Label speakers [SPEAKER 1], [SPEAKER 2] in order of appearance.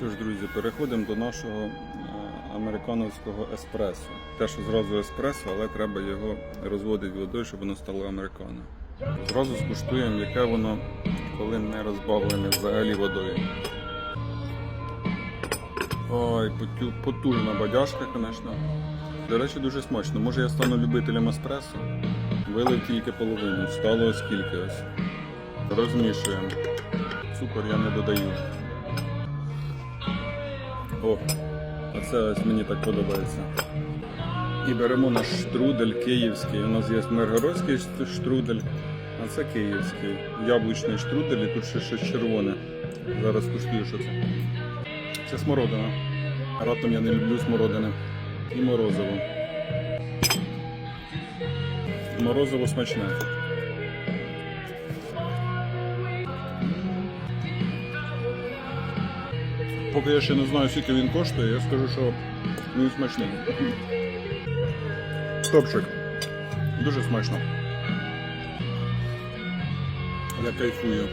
[SPEAKER 1] Що ж, друзі, переходимо до нашого е, американовського еспресо. Те, що зразу еспресо, але треба його розводити водою, щоб воно стало американо. Зразу скуштуємо, яке воно, коли не розбавлене взагалі водою. Ой, потужна бадяжка, звісно. До речі, дуже смачно. Може я стану любителем еспресо. Вилив тільки половину, стало скільки ось. Розмішуємо. Цукор я не додаю. О, оце ось мені так подобається. І беремо наш штрудель київський. У нас є миргородський штрудель, а це київський. Яблучний штрудель і тут ще щось червоне. Зараз куштую, що це. Це смородина. Раптом я не люблю смородини. І морозиво. Морозиво смачне. Поки я ще не знаю, скільки він коштує, я скажу, що він смачний. Топчик. Дуже смачно. Я кайфую.